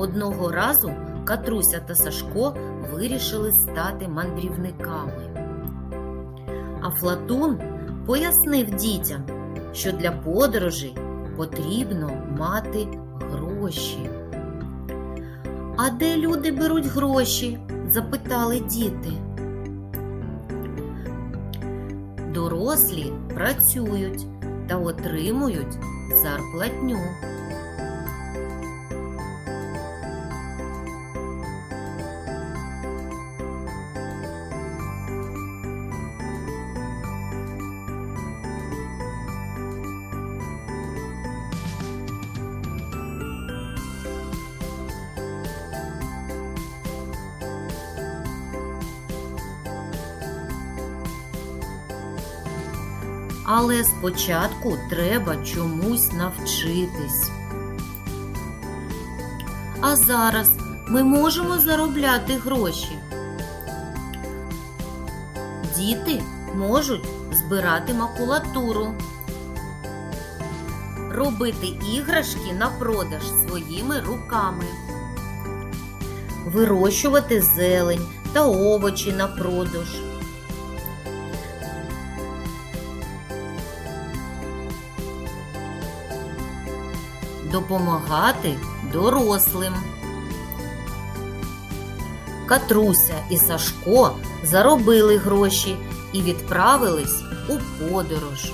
Одного разу Катруся та Сашко вирішили стати мандрівниками. А Флатун пояснив дітям, що для подорожей потрібно мати гроші. А де люди беруть гроші? запитали діти. Дорослі працюють та отримують зарплатню. Але спочатку треба чомусь навчитись. А зараз ми можемо заробляти гроші. Діти можуть збирати макулатуру, робити іграшки на продаж своїми руками, вирощувати зелень та овочі на продаж. Допомагати дорослим. Катруся і Сашко заробили гроші і відправились у подорож.